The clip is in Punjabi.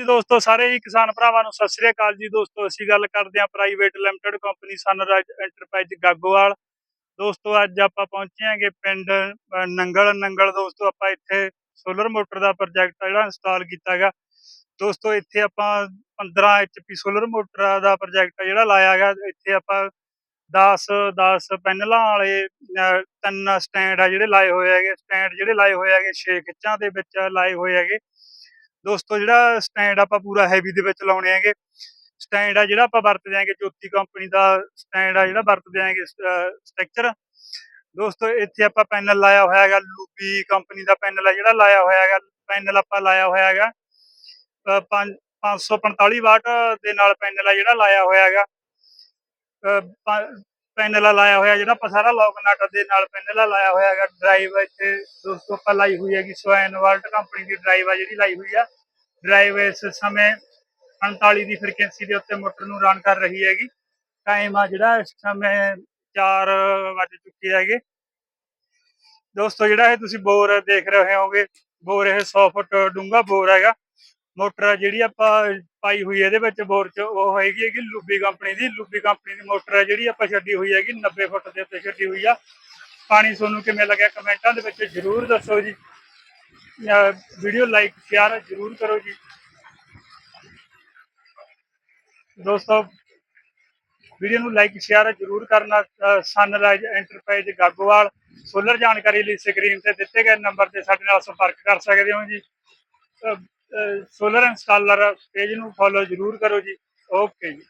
ਜੀ ਦੋਸਤੋ, ਸਾਰੇ ਹੀ ਕਿਸਾਨ ਭਰਾਵਾਂ ਨੂੰ ਸਤਿ ਸ੍ਰੀ ਅਕਾਲ ਜੀ ਦੋਸਤੋ। ਅਸੀਂ ਗੱਲ ਕਰਦੇ ਹਾਂ private limited company sunrise enterprise Gagowal. ਦੋਸਤੋ, ਅੱਜ ਆਪਾਂ ਪਹੁੰਚੇ ਹਾਂਗੇ ਪਿੰਡ ਨੰਗਲ ਨੰਗਲ ਦੋਸਤੋ, ਆਪਾਂ ਇੱਥੇ ਸੋਲਰ ਮੋਟਰ ਦਾ ਪ੍ਰੋਜੈਕਟ ਜਿਹੜਾ ਇੰਸਟਾਲ ਕੀਤਾ ਹੈਗਾ। ਦੋਸਤੋ, ਇੱਥੇ ਆਪਾਂ 15 ਐਚਪੀ ਸੋਲਰ ਮੋਟਰ ਦਾ ਪ੍ਰੋਜੈਕਟ ਜਿਹੜਾ ਲਾਇਆ ਹੈਗਾ। ਇੱਥੇ ਆਪਾਂ 10 10 ਪੈਨਲਾਂ ਵਾਲੇ ਤਿੰਨ ਸਟੈਂਡ ਆ ਜਿਹੜੇ ਲਾਏ ਹੋਏ ਹੈਗੇ। ਸਟੈਂਡ ਜਿਹੜੇ ਲਾਏ ਹੋਏ ਹੈਗੇ 6 ਖਿੱਚਾਂ ਦੇ ਵਿੱਚ ਲਾਏ ਹੋਏ ਹੈਗੇ। ਦੋਸਤੋ, ਜਿਹੜਾ ਸਟੈਂਡ ਆਪਾਂ ਪੂਰਾ ਹੈਵੀ ਦੇ ਵਿੱਚ ਲਾਉਣੇ ਹੈਗੇ ਸਟੈਂਡ ਆ ਜਿਹੜਾ ਆਪਾਂ ਵਰਤਦੇ ਆਂਗੇ ਜੋਤੀ ਕੰਪਨੀ ਦਾ ਸਟੈਂਡ ਆ ਜਿਹੜਾ ਵਰਤਦੇ ਆਂਗੇ ਸਟਰਕਚਰ ਦੋਸਤੋ, ਇੱਥੇ ਆਪਾਂ ਪੈਨਲ ਲਾਇਆ ਹੋਇਆ ਹੈਗਾ ਲੂਬੀ ਕੰਪਨੀ ਦਾ ਪੈਨਲ ਆ ਜਿਹੜਾ ਲਾਇਆ ਹੋਇਆ ਹੈਗਾ, ਪੈਨਲ ਆਪਾਂ ਲਾਇਆ ਹੋਇਆ ਹੈਗਾ, ਅਹ, ਪੰਜ- 545 ਵਾਟ ਦੇ ਨਾਲ ਪੈਨਲ ਆ ਜਿਹੜਾ ਲਾਇਆ ਹੋਇਆ ਹੈਗਾ ਪੈਨਲ ਆ ਲਾਇਆ ਹੋਇਆ ਜਿਹੜਾ ਆਪਾਂ ਸਾਰਾ ਲੌਕ ਨਟ ਦੇ ਨਾਲ ਪੈਨਲ ਲਾਇਆ ਹੋਇਆ ਹੈਗਾ। ਡਰਾਈਵ ਇੱਥੇ ਦੋਸਤੋ ਆਪਾਂ ਲਾਈ ਹੋਈ ਹੈਗੀ ਸਵੈਨ ਵਰਲਡ ਕੰਪਨੀ ਦੀ ਡਰਾਈਵ ਆ ਜਿਹੜੀ ਲਾਈ ਹੋਈ ਆ। ਡਰਾਈਵ ਇਸ ਸਮੇਂ 45 ਦੀ ਫ੍ਰੀਕੁਐਂਸੀ ਦੇ ਉੱਤੇ ਮੋਟਰ ਨੂੰ ਰਨ ਕਰ ਰਹੀ ਹੈਗੀ। ਟਾਈਮ ਆ ਜਿਹੜਾ ਇਸ ਸਮੇਂ 4 ਵੱਜ ਚੁੱਕੇ ਹੈਗੇ। ਦੋਸਤੋ ਜਿਹੜਾ ਇਹ ਤੁਸੀਂ ਬੋਰ ਦੇਖ ਰਹੇ ਹੋਗੇ ਬੋਰ ਇਹ 100 ਫੁੱਟ ਡੂੰਘਾ ਬੋਰ ਹੈਗਾ। ਮੋਟਰ ਜਿਹੜੀ ਆਪਾਂ ਪਾਈ ਹੋਈ ਹੈ ਇਹਦੇ ਵਿੱਚ ਬੋਰ 'ਚ, ਉਹ ਹੈਗੀ ਹੈਗੀ ਲੂਬੀ ਕੰਪਨੀ ਦੀ, ਲੂਬੀ ਕੰਪਨੀ ਦੀ ਮੋਟਰ ਹੈ ਜਿਹੜੀ ਆਪਾਂ ਛੱਡੀ ਹੋਈ ਹੈਗੀ 90 ਫੁੱਟ ਦੇ ਉੱਤੇ ਛੱਡੀ ਹੋਈ ਆ। ਪਾਣੀ ਤੁਹਾਨੂੰ ਕਿਵੇਂ ਲੱਗਿਆ ਕਮੈਂਟਾਂ ਦੇ ਵਿੱਚ ਜਰੂਰ ਦੱਸੋ ਜੀ। ਵੀਡੀਓ ਲਾਈਕ, ਸ਼ੇਅਰ ਜਰੂਰ ਕਰੋ ਜੀ। ਦੋਸਤੋ, ਵੀਡੀਓ ਨੂੰ ਲਾਈਕ, ਸ਼ੇਅਰ ਜਰੂਰ ਕਰਨਾ। ਸਨਲਾਈਜ਼ ਐਂਟਰਪ੍ਰਾਈਜ਼ ਗਾਗੋਵਾਲ, ਸੋਲਰ ਜਾਣਕਾਰੀ ਲਈ ਸਕਰੀਨ ਤੇ ਦਿੱਤੇ ਗਏ ਨੰਬਰ ਤੇ ਸਾਡੇ ਨਾਲ ਸੰਪਰਕ ਕਰ ਸਕਦੇ ਹੋ ਜੀ। ਸੋਲਰ ਇੰਸਟਾਲਰ ਪੇਜ ਨੂੰ ਫੋਲੋ ਜਰੂਰ ਕਰੋ ਜੀ ਓਕੇ ਜੀ।